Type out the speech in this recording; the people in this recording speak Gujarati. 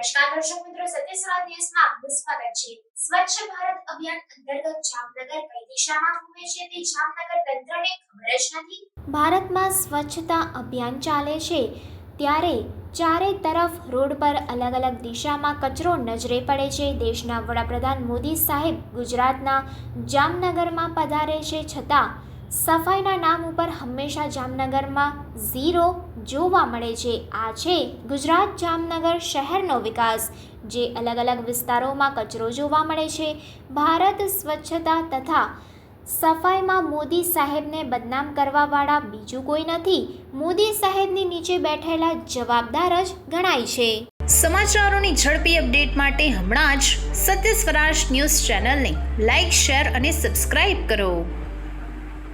દર્શક મિત્રો સત્યસ્વરા ન્યૂઝમાં આપનું સ્વાગત છે સ્વચ્છ ભારત અભિયાન અંતર્ગત જામનગર કઈ દિશામાં ઘૂમે છે તે જામનગર તંત્રને ખબર જ નથી. ભારતમાં સ્વચ્છતા અભિયાન ચાલે છે ત્યારે ચારે તરફ રોડ પર અલગ અલગ દિશામાં કચરો નજરે પડે છે. દેશના વડાપ્રધાન મોદી સાહેબ ગુજરાતના જામનગરમાં પધારે છે છતાં સફાઈના નામ ઉપર હંમેશા જામનગરમાં ઝીરો જોવા મળે છે. આ છે ગુજરાત જામનગર શહેરનો વિકાસ, જે અલગ અલગ વિસ્તારોમાં કચરો જોવા મળે છે. ભારત સ્વચ્છતા તથા સફાઈમાં મોદી સાહેબને બદનામ કરવાવાળા બીજું કોઈ નથી. મોદી સાહેબની નીચે બેઠેલા જવાબદાર જ ગણાય છે. સમાચારોની ઝડપી અપડેટ માટે હમણાં જ સત્ય સ્વરાજ ન્યૂઝ ચેનલને લાઇક શેર અને સબસ્ક્રાઇબ કરો.